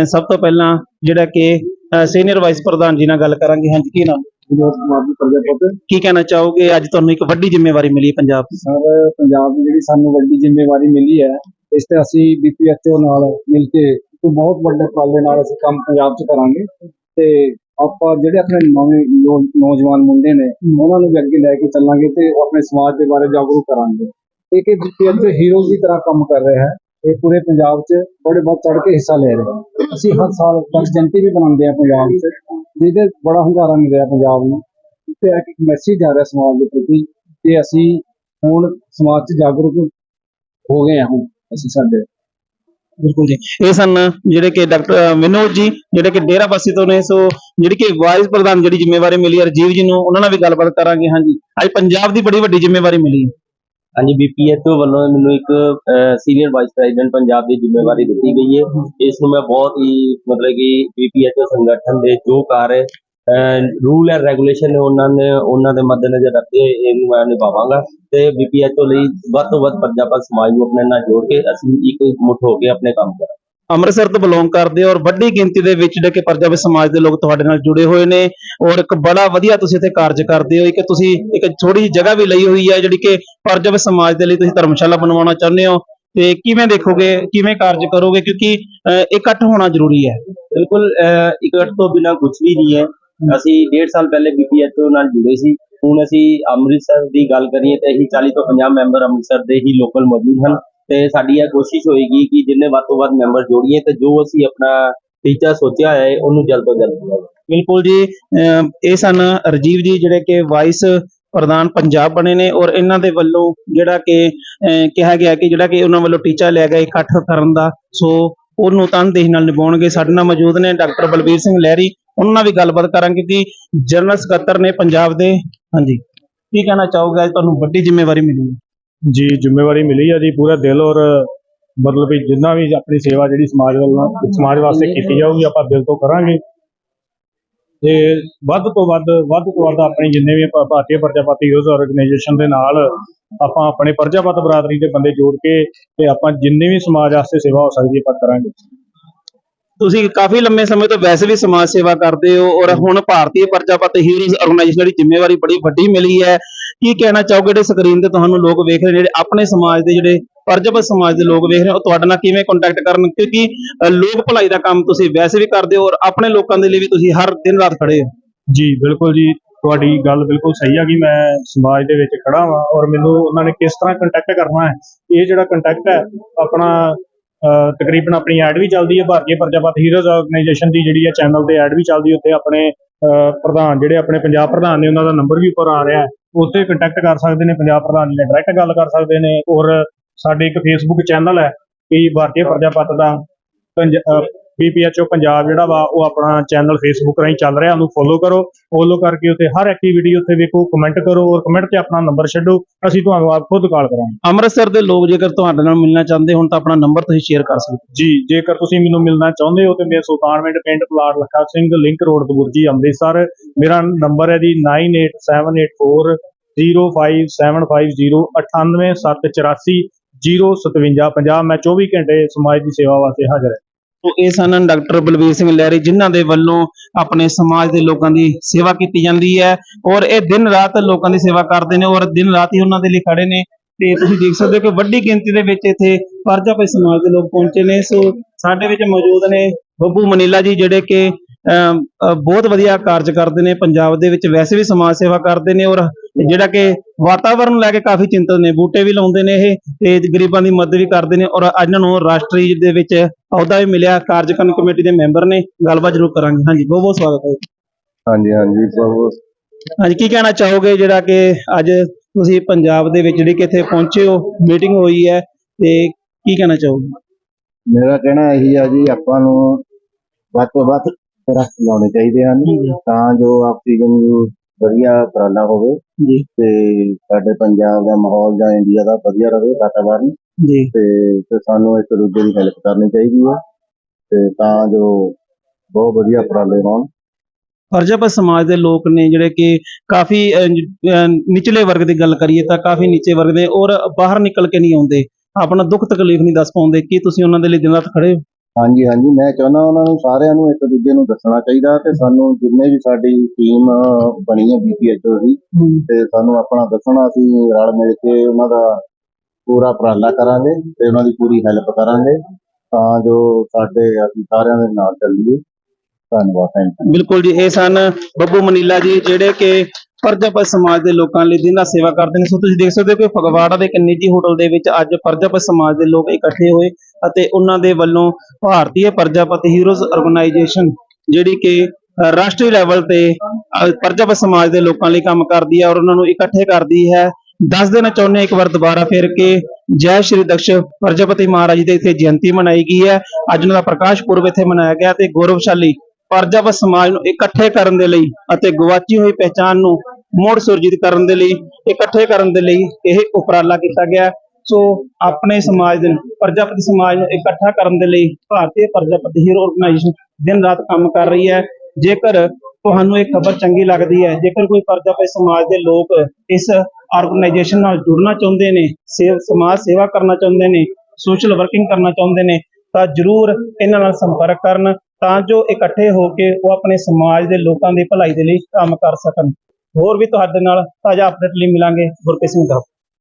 ਸਭ ਤੋਂ ਪਹਿਲਾਂ ਜਿਹੜਾ ਕਿ ਸੀਨੀਅਰ ਵਾਈਸ ਪ੍ਰਧਾਨ ਜੀ ਨਾਲ ਗੱਲ ਕਰਾਂਗੇ। ਹਾਂਜੀ, ਕੀ ਨਾਮ? ਵਿਨੋਦ ਕੁਮਾਰ ਦੀ ਪ੍ਰਜਾਪਤ ਕੀ ਕਹਿਣਾ ਚਾਹੋਗੇ? ਅੱਜ ਤੁਹਾਨੂੰ ਇੱਕ ਵੱਡੀ ਜ਼ਿੰਮੇਵਾਰੀ ਮਿਲੀ ਹੈ ਪੰਜਾਬ ਦੀ। ਸਰ ਪੰਜਾਬ ਦੀ ਜਿਹੜੀ ਸਾਨੂੰ ਵੱਡੀ ਜ਼ਿੰਮੇਵਾਰੀ ਮਿਲੀ ਹੈ ਇਸ ਤੇ ਅਸੀਂ ਬੀਪੀਐਚਓ ਨਾਲ ਮਿਲ ਕੇ ਇੱਕ ਬਹੁਤ ਵੱਡੇ ਉਪਰਾਲੇ ਨਾਲ ਅਸੀਂ ਕੰਮ ਪੰਜਾਬ 'ਚ ਕਰਾਂਗੇ। ਤੇ ਆਪਾਂ ਜਿਹੜੇ ਆਪਣੇ ਨਵੇਂ ਨੌਜਵਾਨ ਮੁੰਡੇ ਨੇ ਉਹਨਾਂ ਨੂੰ ਵੀ ਅੱਗੇ ਲੈ ਕੇ ਚੱਲਾਂਗੇ ਤੇ ਆਪਣੇ ਸਮਾਜ ਦੇ ਬਾਰੇ ਜਾਗਰੂਕ ਕਰਾਂਗੇ। ਇਹ ਕਿ ਬੀਪੀਐਚਓ ਹੀਰੋਜ਼ ਦੀ ਤਰ੍ਹਾਂ ਕੰਮ ਕਰ ਰਿਹਾ ਹੈ। ਇਹ ਪੂਰੇ ਪੰਜਾਬ 'ਚ ਬੜੇ ਬਹੁਤ ਚੜ ਕੇ ਹਿੱਸਾ ਲੈ ਰਹੇ। ਅਸੀਂ ਹਰ ਸਾਲ ਟੈਕਸ ਜਯੰਤੀ ਵੀ ਬਣਾਉਂਦੇ ਆ ਪੰਜਾਬ 'ਚ। ਜਿਹਦੇ ਬੜਾ ਹੰਗਾਰਾ ਮਿਲ ਰਿਹਾ ਪੰਜਾਬ ਨੂੰ। ਤੇ ਇੱਕ ਮੈਸੇਜ ਆ ਰਿਹਾ ਸਮਾਜ ਦੇ ਪ੍ਰਤੀ ਕਿ ਅਸੀਂ ਹੁਣ ਸਮਾਜ 'ਚ ਜਾਗਰੂਕ ਹੋ ਗਏ ਹਾਂ ਹੁਣ ਅਸੀਂ ਸਾਡੇ। ਬਿਲਕੁਲ ਜੀ। ਇਹ ਸਨ ਜਿਹੜੇ ਕਿ ਡਾਕਟਰ ਵਿਨੋਦ ਜੀ, ਜਿਹੜੇ ਕਿ ਡੇਰਾ ਵਾਸੀ ਤੋਂ ਨੇ। ਸੋ ਜਿਹੜੀ ਕਿ ਵਾਈਸ ਪ੍ਰਧਾਨ ਜਿਹੜੀ ਜ਼ਿੰਮੇਵਾਰੀ ਮਿਲੀ ਹੈ ਰਜੀਵ ਜੀ ਨੂੰ, ਉਹਨਾਂ ਨਾਲ ਵੀ ਗੱਲਬਾਤ ਕਰਾਂਗੇ। ਹਾਂਜੀ। ਅੱਜ ਪੰਜਾਬ ਦੀ ਬੜੀ ਵੱਡੀ ਜ਼ਿੰਮੇਵਾਰੀ ਮਿਲੀ ਹੈ। ਹਾਂਜੀ ਬੀਪੀਐਚਓ ਵੱਲੋਂ ਮੈਨੂੰ ਇੱਕ ਸੀਨੀਅਰ ਵਾਈਸ ਪ੍ਰੈਜ਼ੀਡੈਂਟ ਪੰਜਾਬ ਦੀ ਜ਼ਿੰਮੇਵਾਰੀ ਦਿੱਤੀ ਗਈ ਹੈ। ਇਸ ਨੂੰ ਮੈਂ ਬਹੁਤ ਹੀ ਮਤਲਬ ਕਿ ਬੀਪੀਐਚਓ ਸੰਗਠਨ ਦੇ ਜੋ ਕਾਰ ਰੂਲ ਐਂਡ ਰੈਗੂਲੇਸ਼ਨ ਨੇ ਉਹਨਾਂ ਨੇ, ਉਹਨਾਂ ਦੇ ਮੱਦੇਨਜ਼ਰ ਰੱਖਦੇ ਇਹਨੂੰ ਮੈਂ ਨਿਭਾਵਾਂਗਾ। ਤੇ ਬੀਪੀਐਚਓ ਲਈ ਵੱਧ ਤੋਂ ਵੱਧ ਪ੍ਰਜਾਪਤ ਸਮਾਜ ਨੂੰ ਆਪਣੇ ਨਾਲ ਜੋੜ ਕੇ ਅਸੀਂ ਇੱਕ ਮੁੱਠ ਹੋ ਕੇ ਆਪਣੇ ਕੰਮ ਕਰਾਂਗੇ। ਅੰਮ੍ਰਿਤਸਰ ਤੋਂ ਬਿਲੋਂਗ ਕਰਦੇ ਹੋ ਔਰ ਵੱਡੀ ਗਿਣਤੀ ਦੇ ਵਿੱਚ ਜਿਹੜੇ ਕਿ ਪ੍ਰਜਾਪਤ ਸਮਾਜ ਦੇ ਲੋਕ ਤੁਹਾਡੇ ਨਾਲ ਜੁੜੇ ਹੋਏ ਨੇ ਔਰ ਇੱਕ ਬੜਾ ਵਧੀਆ ਤੁਸੀਂ ਇੱਥੇ ਕਾਰਜ ਕਰਦੇ ਹੋ ਕਿ ਤੁਸੀਂ ਇੱਕ ਛੋਟੀ ਜਿਹੀ ਜਗ੍ਹਾ ਵੀ ਲਈ ਹੋਈ ਹੈ ਜਿਹੜੀ ਕਿ ਪ੍ਰਜਾਪਤ ਸਮਾਜ ਦੇ ਲਈ ਤੁਸੀਂ ਧਰਮਸ਼ਾਲਾ ਬਣਵਾਉਣਾ ਚਾਹੁੰਦੇ ਹੋ ਤੇ ਕਿਵੇਂ ਦੇਖੋਗੇ ਕਿਵੇਂ ਕਾਰਜ ਕਰੋਗੇ? ਕਿਉਂਕਿ ਇਕੱਠ ਹੋਣਾ ਜ਼ਰੂਰੀ ਹੈ। ਬਿਲਕੁਲ ਇਕੱਠ ਤੋਂ ਬਿਨਾ ਕੁਝ ਵੀ ਨਹੀਂ ਹੈ। ਅਸੀਂ ਡੇਢ ਸਾਲ ਪਹਿਲੇ ਬੀਪੀਐਚਓ ਨਾਲ ਜੁੜੇ ਸੀ। ਹੁਣ ਅਸੀਂ ਅੰਮ੍ਰਿਤਸਰ ਦੀ ਗੱਲ ਕਰੀਏ ਤੇ ਅਸੀਂ 40 ਤੋਂ 50 ਮੈਂਬਰ ਅੰਮ੍ਰਿਤਸਰ ਦੇ ਹੀ ਲੋਕਲ ਮੌਜੂਦ ਹਨ। ਤੇ ਸਾਡੀ ਇਹ ਕੋਸ਼ਿਸ਼ ਹੋਏਗੀ ਕਿ ਜਿੰਨੇ ਵੱਧ ਤੋਂ ਵੱਧ ਮੈਂਬਰ ਜੋੜੀਏ ਤੇ ਜੋ ਅਸੀਂ ਆਪਣਾ ਟੀਚਾ ਸੋਚਿਆ ਹੈ, ਉਹਨੂੰ ਜਲਦ ਤੋਂ ਜਲਦ ਪੂਰਾ ਬਿਲਕੁਲ ਜੀ ਇਹ ਸਨ ਰਜੀਵ ਜੀ ਜਿਹੜੇ ਕਿ ਵਾਈਸ ਪ੍ਰਧਾਨ ਪੰਜਾਬ ਬਣੇ ਨੇ ਔਰ ਇਹਨਾਂ ਦੇ ਵੱਲੋਂ ਜਿਹੜਾ ਕਿ ਕਿਹਾ ਗਿਆ ਕਿ ਜਿਹੜਾ ਕਿ ਉਹਨਾਂ ਵੱਲੋਂ ਟੀਚਾ ਲਿਆ ਗਿਆ ਇਕੱਠ ਕਰਨ ਦਾ। ਸੋ ਉਹਨੂੰ ਤਨਦੇਹੀ ਨਾਲ ਨਿਭਾਉਣਗੇ। ਸਾਡੇ ਨਾਲ ਮੌਜੂਦ ਨੇ ਡਾਕਟਰ ਬਲਬੀਰ ਸਿੰਘ ਲਹਿਰੀ। ਉਹਨਾਂ ਨਾਲ ਵੀ ਗੱਲਬਾਤ ਕਰਾਂਗੇ ਕਿ ਜਨਰਲ ਸਕੱਤਰ ਨੇ ਪੰਜਾਬ ਦੇ। ਹਾਂਜੀ। ਕੀ ਕਹਿਣਾ ਚਾਹੋਗੇ? ਤੁਹਾਨੂੰ ਵੱਡੀ ਜ਼ਿੰਮੇਵਾਰੀ ਮਿਲੀ ਹੈ। ਜੀ, ਜ਼ਿੰਮੇਵਾਰੀ ਮਿਲੀ ਹੈ ਜੀ, ਪੂਰਾ ਦਿਲ ਔਰ ਮਤਲਬ ਵੀ ਜਿੰਨਾ ਵੀ ਆਪਣੀ ਸੇਵਾ ਜਿਹੜੀ ਸਮਾਜ ਵੱਲੋਂ ਸਮਾਜ ਵਾਸਤੇ ਕੀਤੀ ਜਾਊਗੀ, ਆਪਾਂ ਦਿਲ ਤੋਂ ਕਰਾਂਗੇ। ਤੇ ਵੱਧ ਤੋਂ ਵੱਧ ਵੱਧ ਤੋਂ ਵੱਧ ਆਪਣੇ ਜਿੰਨੇ ਵੀ ਭਾਰਤੀ ਪ੍ਰਜਾਪਤੀ ਯੂਥ ਆਰਗੇਨਾਈਜੇਸ਼ਨ ਦੇ ਨਾਲ ਆਪਾਂ ਆਪਣੇ ਪ੍ਰਜਾਪਤ ਬਰਾਦਰੀ ਦੇ ਬੰਦੇ ਜੋੜ ਕੇ ਤੇ ਆਪਾਂ ਜਿੰਨੇ ਵੀ ਸਮਾਜ ਵਾਸਤੇ ਸੇਵਾ ਹੋ ਸਕਦੀ ਆਪਾਂ ਕਰਾਂਗੇ। ਤੁਸੀਂ ਕਾਫੀ ਲੰਮੇ ਸਮੇਂ ਤੋਂ ਵੈਸੇ ਵੀ ਸਮਾਜ ਸੇਵਾ ਕਰਦੇ ਹੋ ਔਰ ਹੁਣ ਭਾਰਤੀ ਪ੍ਰਜਾਪਤ ਹੀਰੋਜ਼ ਆਰਗੇਨਾਈਜੇਸ਼ਨ ਦੀ ਜ਼ਿੰਮੇਵਾਰੀ ਬੜੀ ਵੱਡੀ ਮਿਲੀ ਹੈ। ਕੀ ਕਹਿਣਾ ਚਾਹੋਗੇ ਜਿਹੜੇ ਸਕਰੀਨ ਤੇ ਤੁਹਾਨੂੰ ਲੋਕ ਵੇਖ ਰਹੇ ਨੇ ਜਿਹੜੇ ਆਪਣੇ ਸਮਾਜ ਦੇ ਜਿਹੜੇ ਪ੍ਰਜਾਪਤ ਸਮਾਜ ਦੇ ਲੋਕ ਵੇਖ ਰਹੇ ਉਹ ਤੁਹਾਡੇ ਨਾਲ ਕਿਵੇਂ ਕੰਟੈਕਟ ਕਰਨ? ਕਿਉਂਕਿ ਲੋਕ ਭਲਾਈ ਦਾ ਕੰਮ ਤੁਸੀਂ ਵੈਸੇ ਵੀ ਕਰਦੇ ਹੋ ਔਰ ਆਪਣੇ ਲੋਕਾਂ ਦੇ ਲਈ ਵੀ ਤੁਸੀਂ ਹਰ ਦਿਨ ਰਾਤ ਖੜੇ ਹੋ। ਜੀ ਬਿਲਕੁਲ ਜੀ ਤੁਹਾਡੀ ਗੱਲ ਬਿਲਕੁਲ ਸਹੀ ਆ ਕਿ ਮੈਂ ਸਮਾਜ ਦੇ ਵਿੱਚ ਖੜਾ ਵਾਂ ਔਰ ਮੈਨੂੰ ਉਹਨਾਂ ਨੇ ਕਿਸ ਤਰ੍ਹਾਂ ਕੰਟੈਕਟ ਕਰਨਾ ਹੈ ਇਹ ਜਿਹੜਾ ਕੰਟੈਕਟ ਹੈ ਆਪਣਾ ਤਕਰੀਬਨ ਆਪਣੀ ਐਡ ਵੀ ਚੱਲਦੀ ਹੈ, ਭਾਰਤੀ ਪ੍ਰਜਾਪਤ ਹੀਰੋਜ਼ ਆਰਗੇਨਾਈਜੇਸ਼ਨ ਦੀ ਜਿਹੜੀ ਹੈ ਚੈਨਲ ਤੇ ਐਡ ਵੀ ਚੱਲਦੀ ਹੈ ਉੱਤੇ ਆਪਣੇ ਪ੍ਰਧਾਨ, ਜਿਹੜੇ ਆਪਣੇ ਪੰਜਾਬ ਪ੍ਰਧਾਨ ਨੇ, ਉਹਨਾਂ ਦਾ ਨੰਬਰ ਵੀ ਉੱਪਰ ਆ ਰਿਹਾ ਹੈ। ਉੱਤੇ ਕੰਟੈਕਟ ਕਰ ਸਕਦੇ ਨੇ, ਪੰਜਾਬ ਪ੍ਰਧਾਨ ਨਾਲ ਡਾਇਰੈਕਟ ਗੱਲ ਕਰ ਸਕਦੇ ਨੇ, ਔਰ ਸਾਡੇ ਇੱਕ ਫੇਸਬੁੱਕ ਚੈਨਲ ਹੈ, ਕਿ ਭਾਰਤੀ ਪ੍ਰਜਾਪਤ ਦਾ ਬੀਪੀਐਚਓ ਪੰਜਾਬ ਜਿਹੜਾ ਵਾ ਉਹ ਆਪਣਾ ਚੈਨਲ ਫੇਸਬੁੱਕ ਰਾਹੀਂ ਚੱਲ ਰਿਹਾ ਉਹਨੂੰ ਫੋਲੋ ਕਰੋ। ਫੋਲੋ ਕਰਕੇ ਉੱਤੇ ਹਰ ਐਕਟੀਵਿਟੀ ਉੱਤੇ ਵੇਖੋ ਕਮੈਂਟ ਕਰੋ ਔਰ ਕਮੈਂਟ ਤੇ ਆਪਣਾ ਨੰਬਰ ਛੱਡੋ। ਅਸੀਂ ਤੁਹਾਨੂੰ ਆਪ ਖੁਦ ਕਾਲ ਕਰਾਂਗੇ। ਅੰਮ੍ਰਿਤਸਰ ਦੇ ਲੋਕ ਜੇਕਰ ਤੁਹਾਡੇ ਨਾਲ ਮਿਲਣਾ ਚਾਹੁੰਦੇ ਹੋਣ ਤਾਂ ਆਪਣਾ ਨੰਬਰ ਤੁਸੀਂ ਸ਼ੇਅਰ ਕਰ ਸਕਦੇ ਜੀ ਜੇਕਰ ਤੁਸੀਂ ਮੈਨੂੰ ਮਿਲਣਾ ਚਾਹੁੰਦੇ ਹੋ ਤੇ ਮੇਰੇ ਸੁਲਤਾਨਵਿੰਡ ਪਿੰਡ plot Lakha Singh link road Burji Amritsar. ਮੇਰਾ ਨੰਬਰ ਹੈ ਜੀ 98784 05750 98784 05750 ਮੈਂ 24 ਘੰਟੇ ਸਮਾਜ ਦੀ ਸੇਵਾ ਵਾਸਤੇ ਹਾਜ਼ਰ ਹਾਂ। ਤੋ ਇਹ ਸਨ ਡਾਕਟਰ ਬਲਵੀਰ ਸਿੰਘ ਲਹਿਰੀ ਜਿਨ੍ਹਾਂ ਦੇ ਵੱਲੋਂ ਆਪਣੇ ਸਮਾਜ ਦੇ ਲੋਕਾਂ ਦੀ ਸੇਵਾ ਕੀਤੀ ਜਾਂਦੀ ਹੈ ਔਰ ਇਹ ਦਿਨ ਰਾਤ ਲੋਕਾਂ ਦੀ ਸੇਵਾ ਕਰਦੇ ਨੇ ਔਰ ਦਿਨ ਰਾਤ ਹੀ ਉਹਨਾਂ ਦੇ ਲਈ ਖੜੇ ਨੇ ਤੇ ਤੁਸੀਂ ਦੇਖ ਸਕਦੇ ਹੋ ਕਿ ਵੱਡੀ ਗਿਣਤੀ ਦੇ ਵਿੱਚ ਇੱਥੇ ਪਰਜਾ ਭਾਈ ਸਮਾਜ ਦੇ ਲੋਕ ਪਹੁੰਚੇ ਨੇ। ਸੋ ਸਾਡੇ ਵਿੱਚ ਮੌਜੂਦ ਨੇ ਬੱਬੂ ਮਨੀਲਾ ਜੀ ਜਿਹੜੇ ਕਿ ਅਮ, ਬਹੁਤ ਵਧੀਆ ਕਾਰਜ ਕਰਦੇ ਨੇ। ਪੰਜਾਬ ਦੇ ਵਿੱਚ ਵੈਸੇ ਵੀ ਸਮਾਜ ਸੇਵਾ ਕਰਦੇ ਨੇ ਔਰ ਜਿਹੜਾ ਕਿ ਵਾਤਾਵਰਣ ਨੂੰ ਲੈ ਕੇ ਕਾਫੀ ਚਿੰਤਤ ਨੇ ਬੂਟੇ ਵੀ ਲਾਉਂਦੇ ਨੇ ਇਹ ਤੇ ਗਰੀਬਾਂ ਦੀ ਮਦਦ ਵੀ ਕਰਦੇ ਨੇ ਔਰ ਅੱਜ ਇਹਨਾਂ ਨੂੰ ਰਾਸ਼ਟਰੀ ਦੇ ਵਿੱਚ ਅਹੁਦਾ ਵੀ ਮਿਲਿਆ ਕਾਰਜਕਾਰਨੀ ਕਮੇਟੀ ਦੇ ਮੈਂਬਰ ਨੇ ਗੱਲਬਾਤ ਜ਼ਰੂਰ ਕਰਾਂਗੇ। ਹਾਂਜੀ ਬਹੁਤ ਬਹੁਤ ਸਵਾਗਤ ਹੈ ਹਾਂਜੀ ਹਾਂਜੀ ਬਹੁਤ ਹਾਂਜੀ ਕੀ ਕਹਿਣਾ ਚਾਹੋਗੇ ਜਿਹੜਾ ਕਿ ਅੱਜ ਤੁਸੀਂ ਪੰਜਾਬ ਦੇ ਵਿੱਚ ਜਿਹੜੀ ਕਿ ਇੱਥੇ ਪਹੁੰਚੇ ਹੋ ਮੀਟਿੰਗ ਹੋਈ ਹੈ ਤੇ ਕੀ ਕਹਿਣਾ ਚਾਹੋਗੇ? ਮੇਰਾ ਕਹਿਣਾ ਇਹੀ ਆ ਜੀ ਆਪਾਂ ਨੂੰ ਵੱਧ ਤੋਂ ਵੱਧ ਦਰਖਤ ਲਾਉਣੇ ਚਾਹੀਦੇ ਹਨ ਤਾਂ ਜੋ ਆਕਸੀਜਨ ਨੂੰ ਵਧੀਆ ਉਪਰਾਲਾ ਹੋਵੇ ਜੀ। ਤੇ ਸਾਡੇ ਪੰਜਾਬ ਦਾ ਮਾਹੌਲ ਜਾਂ ਇੰਡੀਆ ਦਾ ਵਧੀਆ ਰਹੇ ਵਾਤਾਵਰਨ। ਜੀ। ਤੇ ਤੇ ਸਾਨੂੰ ਇੱਕ ਦੂਜੇ ਦੀ ਹੈਲਪ ਕਰਨੀ ਚਾਹੀਦੀ ਹੈ ਤੇ ਤਾਂ ਜੋ ਬਹੁਤ ਵਧੀਆ ਉਪਰਾਲੇ ਹੋਣ। ਪਰਜਾਪਤ ਸਮਾਜ ਦੇ ਲੋਕ ਨੇ ਜਿਹੜੇ ਕਿ ਕਾਫੀ ਨਿਚਲੇ ਵਰਗ ਦੀ ਗੱਲ ਕਰੀਏ ਤਾਂ ਕਾਫੀ ਨੀਚੇ ਵਰਗ ਦੇ ਔਰ ਬਾਹਰ ਨਿਕਲ ਕੇ ਨਹੀਂ ਆਉਂਦੇ। ਆਪਣਾ ਦੁੱਖ ਤਕਲੀਫ ਨਹੀਂ ਦੱਸ ਪਾਉਂਦੇ। ਕੀ ਤੁਸੀਂ ਉਹਨਾਂ ਦੇ ਲਈ ਦਿਨ ਰਾਤ ਖੜੇ ਹੋ? ਹਾਂਜੀ ਹਾਂਜੀ ਮੈਂ ਚਾਹੁੰਦਾ ਉਹਨਾਂ ਨੂੰ ਸਾਰਿਆਂ ਨੂੰ ਇੱਕ ਦੂਜੇ ਨੂੰ ਦੱਸਣਾ ਚਾਹੀਦਾ ਤੇ ਸਾਨੂੰ ਜਿੰਨੇ ਵੀ ਸਾਡੀ ਟੀਮ ਬਣੀ ਹੈ ਬੀਪੀਐਚਓ ਦੀ ਤੇ ਸਾਨੂੰ ਆਪਣਾ ਦੱਸਣਾ ਅਸੀਂ ਰਲ ਮਿਲ ਕੇ ਉਹਨਾਂ ਦਾ ਪੂਰਾ ਉਪਰਾਲਾ ਕਰਾਂਗੇ ਤੇ ਉਹਨਾਂ ਦੀ ਪੂਰੀ ਹੈਲਪ ਕਰਾਂਗੇ ਤਾਂ ਜੋ ਸਾਡੇ ਅਸੀਂ ਸਾਰਿਆਂ ਦੇ ਨਾਲ ਚੱਲੀਏ। ਧੰਨਵਾਦ ਥੈਂਕ ਯੂ ਬਿਲਕੁਲ ਜੀ ਇਹ ਸਨ ਬੱਬੂ ਮਨੀਲਾ ਜੀ ਜਿਹੜੇ ਕਿ ਪਰਜਾਪਤ ਸਮਾਜ ਦੇ ਲੋਕਾਂ ਲਈ ਦਿਨ ਸੇਵਾ ਕਰਦੇ ਨੇ। ਸੋ ਤੁਸੀਂ ਦੇਖ ਸਕਦੇ ਹੋ ਕਿ ਫਗਵਾੜਾ ਦੇ ਇੱਕ ਨਿੱਜੀ ਹੋਟਲ ਦੇ ਵਿੱਚ ਅੱਜ ਪਰਜਾਪਤ ਸਮਾਜ ਦੇ ਲੋਕ ਇਕੱਠੇ ਹੋਏ ਅਤੇ ਉਹਨਾਂ ਦੇ ਵੱਲੋਂ ਭਾਰਤੀ ਪ੍ਰਜਾਪਤ ਹੀਰੋਜ਼ ਆਰਗੇਨਾਈਜੇਸ਼ਨ ਜਿਹੜੀ ਕਿ ਰਾਸ਼ਟਰੀ ਲੈਵਲ ਤੇ ਪ੍ਰਜਾਪਤ ਸਮਾਜ ਦੇ ਲੋਕਾਂ ਲਈ ਕੰਮ ਕਰਦੀ ਹੈ ਔਰ ਉਹਨਾਂ ਨੂੰ ਇਕੱਠੇ ਕਰਦੀ ਹੈ। ਦੱਸ ਦੇਣਾ ਚਾਹੁੰਦੇ ਹਾਂ ਇੱਕ ਵਾਰ ਦੁਬਾਰਾ ਫਿਰ ਕੇ ਜੈ ਸ਼੍ਰੀ ਦਕਸ਼ ਪ੍ਰਜਾਪਤੀ ਮਹਾਰਾਜ ਦੀ ਇੱਥੇ ਜਯੰਤੀ ਮਨਾਈ ਗਈ ਹੈ। ਅੱਜ ਉਹਨਾਂ ਦਾ ਪ੍ਰਕਾਸ਼ ਪੁਰਬ ਇੱਥੇ ਮਨਾਇਆ ਗਿਆ ਤੇ ਗੌਰਵਸ਼ਾਲੀ ਪ੍ਰਜਾਪਤ ਸਮਾਜ ਨੂੰ ਇਕੱਠੇ ਕਰਨ ਦੇ ਲਈ ਅਤੇ ਗਵਾਚੀ ਹੋਈ ਪਹਿਚਾਨ ਨੂੰ ਮੁੜ ਸੁਰਜੀਤ ਕਰਨ ਦੇ ਲਈ, ਇਕੱਠੇ ਕਰਨ ਦੇ ਲਈ ਇਹ ਉਪਰਾਲਾ ਕੀਤਾ ਗਿਆ। ਸੋ ਆਪਣੇ ਸਮਾਜ ਦੇ ਪ੍ਰਜਾਪਤੀ ਸਮਾਜ ਨੂੰ ਇਕੱਠਾ ਕਰਨ ਦੇ ਲਈ ਭਾਰਤੀ ਪ੍ਰਜਾਪਤੀ ਹੀਰੋ ਆਰਗੇਨਾਈਜੇਸ਼ਨ ਦਿਨ ਰਾਤ ਕੰਮ ਕਰ ਰਹੀ ਹੈ। ਜੇਕਰ ਤੁਹਾਨੂੰ ਇਹ ਖਬਰ ਚੰਗੀ ਲੱਗਦੀ ਹੈ, ਜੇਕਰ ਕੋਈ ਪ੍ਰਜਾਪਤੀ ਸਮਾਜ ਦੇ ਲੋਕ ਇਸ ਆਰਗੇਨਾਈਜੇਸ਼ਨ ਨਾਲ ਜੁੜਨਾ ਚਾਹੁੰਦੇ ਨੇ, ਸੇਵ, ਸਮਾਜ ਸੇਵਾ ਕਰਨਾ ਚਾਹੁੰਦੇ ਨੇ, ਸੋਸ਼ਲ ਵਰਕਿੰਗ ਕਰਨਾ ਚਾਹੁੰਦੇ ਨੇ, ਤਾਂ ਜਰੂਰ ਇਹਨਾਂ ਨਾਲ ਸੰਪਰਕ ਕਰਨ ਤਾਂ ਜੋ ਇਕੱਠੇ ਹੋ ਕੇ ਉਹ ਆਪਣੇ ਸਮਾਜ ਦੇ ਲੋਕਾਂ ਦੀ ਭਲਾਈ ਦੇ ਲਈ ਕੰਮ ਕਰ ਸਕਣ। ਹੋਰ ਵੀ ਤੁਹਾਡੇ ਨਾਲ ਤਾਜ਼ਾ ਅਪਡੇਟ ਲਈ ਮਿਲਾਂਗੇ ਗੁਰਪ੍ਰੀਤ ਸਿੰਘ ਦਾ।